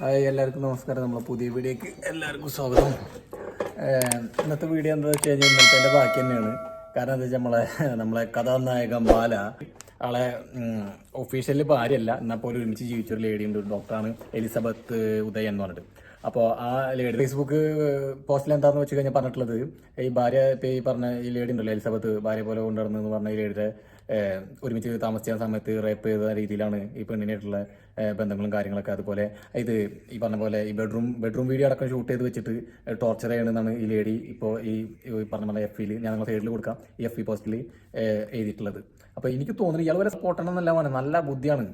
Hi എല്ലാവർക്കും നമസ്കാരം. നമ്മളെ പുതിയ വീഡിയോക്ക് എല്ലാവർക്കും സ്വാഗതം. ഇന്നത്തെ വീഡിയോ എന്താ വെച്ച് കഴിഞ്ഞാൽ ഇന്നത്തെ എന്റെ ബാക്കി തന്നെയാണ്. കാരണം എന്താ വെച്ചാൽ നമ്മളെ നമ്മളെ കഥാനായകൻ ബാല ആളെ ഒഫീഷ്യലി ഭാര്യയല്ല. എന്നാൽ പോലും ഒരുമിച്ച് ജീവിച്ചൊരു ലേഡി ഉണ്ട്. ഡോക്ടറാണ് എലിസബത്ത് ഉദയൻ എന്ന് പറഞ്ഞിട്ട്. അപ്പോൾ ആ ലേഡി ഫേസ്ബുക്ക് പോസ്റ്റിൽ എന്താണെന്ന് വെച്ച് കഴിഞ്ഞാൽ പറഞ്ഞിട്ടുള്ളത് ഈ ഭാര്യ ഈ പറഞ്ഞ ഈ ലേഡി ഉണ്ടല്ലോ എലിസബത്ത് ഭാര്യ പോലെ കൊണ്ടുവരുന്നു എന്ന് പറഞ്ഞ ഈ ലേഡിയുടെ ഒരുമിച്ച് താമസിച്ച സമയത്ത് റേപ്പ് ചെയ്ത രീതിയിലാണ് ഈ പെണ്ണിനായിട്ടുള്ള ബന്ധങ്ങളും കാര്യങ്ങളൊക്കെ. അതുപോലെ ഇത് ഈ പറഞ്ഞ പോലെ ഈ ബെഡ്റൂം ബെഡ്റൂം വീഡിയോ അടക്കം ഷൂട്ട് ചെയ്ത് വെച്ചിട്ട് ടോർച്ചർ ചെയ്യണമെന്നാണ് ഈ ലേഡി ഇപ്പോൾ ഈ പറഞ്ഞ പോലെ എഫ് ഇയിൽ ഞാൻ നിങ്ങളുടെ സൈഡിൽ കൊടുക്കാം. ഈ എഫ് ഇ പോസ്റ്റിൽ എഴുതിയിട്ടുള്ളത്. അപ്പോൾ എനിക്ക് തോന്നുന്നു ഇയാൾ വരെ സ്പോട്ടണമെന്നല്ല മോനെ നല്ല ബുദ്ധിയാണ്.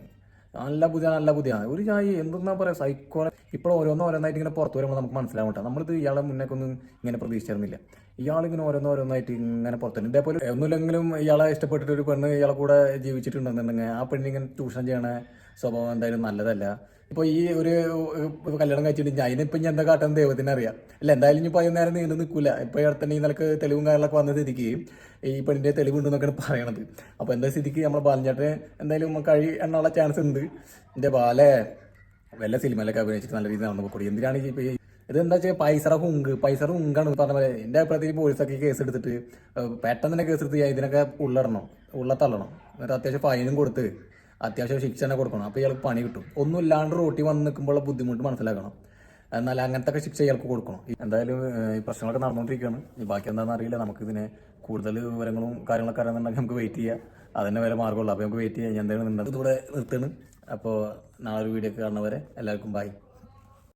നല്ല ബുദ്ധിയാണ് നല്ല ബുദ്ധിയാണ്. ഒരു ചായ എന്തെന്നാ പറയാ സൈക്കോ ഇപ്പോൾ ഓരോന്നോ ഓരോന്നായിട്ട് ഇങ്ങനെ പുറത്ത് വരുമ്പോൾ നമുക്ക് മനസ്സിലാവട്ടെ നമ്മളിത് ഇയാളെ മുന്നേക്കൊന്നും ഇങ്ങനെ പ്രതീക്ഷിച്ചിരുന്നില്ല. ഇയാളിങ്ങനെ ഓരോന്നോരോന്നായിട്ട് ഇങ്ങനെ പുറത്തുണ്ട്. ഇതേപോലെ ഒന്നുമില്ലെങ്കിലും ഇയാളെ ഇഷ്ടപ്പെട്ടിട്ട് ഒരു പെണ്ണ് ഇയാളെ കൂടെ ജീവിച്ചിട്ടുണ്ടെന്നുണ്ടെങ്കിൽ ആ പെണ്ണിങ്ങനെ ചൂഷണം ചെയ്യണ സ്വഭാവം എന്തായാലും നല്ലതല്ല. ഇപ്പോൾ ഈ ഒരു ഇപ്പൊ കല്യാണം കഴിച്ചിട്ട് അതിനിപ്പോൾ ഞാൻ എന്താ കാട്ടുന്ന ദൈവത്തിന് അറിയാം. അല്ല എന്തായാലും ഇനി പതിനു നേരം നീണ്ടു നിൽക്കൂല. ഇപ്പോൾ ഇവിടെ തന്നെ ഈ നിലയ്ക്ക് തെളിവും കാര്യങ്ങളൊക്കെ വന്ന സ്ഥിതിക്ക് ഈ പെണ്ണിന്റെ തെളിവുണ്ടെന്നൊക്കെയാണ് പറയണത്. അപ്പോൾ എന്താ സ്ഥിതിക്ക് നമ്മളെ ബാലഞ്ചേട്ടന് എന്തായാലും കഴി എണ്ണുള്ള ചാൻസ് ഉണ്ട്. എന്റെ ബാലേ വല്ല സിനിമയിലൊക്കെ അഭിനയിച്ചിട്ട് നല്ല രീതിയിൽ നടന്നു പോയി എന്തിനാണ് ഇപ്പൊ ഈ ഇതെന്താ വെച്ചാൽ പൈസറ ഹുങ്ക് പൈസറ ഹുങ്കാണ് പറഞ്ഞ പോലെ. എന്റെ അഭിപ്രായത്തിൽ പോലീസൊക്കെ കേസ് എടുത്തിട്ട് പെട്ടെന്ന് തന്നെ കേസ് എടുത്ത് ഇതിനൊക്കെ ഉള്ളിടണം ഉള്ളത്തള്ളണം. എന്നിട്ട് അത്യാവശ്യം ഫൈനും കൊടുത്ത് അത്യാവശ്യം ശിക്ഷ തന്നെ കൊടുക്കണം. അപ്പോൾ ഇയാൾക്ക് പണി കിട്ടും. ഒന്നും ഇല്ലാണ്ട് റോട്ടി വന്ന് നിൽക്കുമ്പോൾ ബുദ്ധിമുട്ട് മനസ്സിലാക്കണം. എന്നാൽ അങ്ങനത്തെ ശിക്ഷ ഇയാൾക്ക് കൊടുക്കണം. എന്തായാലും ഈ പ്രശ്നങ്ങളൊക്കെ നടന്നുകൊണ്ടിരിക്കുകയാണ് ഈ ബാക്കി എന്താണെന്ന് അറിയില്ല. നമുക്ക് ഇതിനെ കൂടുതൽ വിവരങ്ങളും കാര്യങ്ങളൊക്കെ അറിയാന്നുണ്ടെങ്കിൽ നമുക്ക് വെയിറ്റ് ചെയ്യാം. അതിന്റെ വരെ മാർഗമുള്ളൂ അപ്പോൾ നമുക്ക് വെയിറ്റ് ചെയ്യാം. ഞാൻ എന്തായാലും ഇവിടെ നിർത്തുന്നു. അപ്പോൾ നാളെ ഒരു വീഡിയോ ഒക്കെ കാണുന്നവരെ എല്ലാവർക്കും ബൈ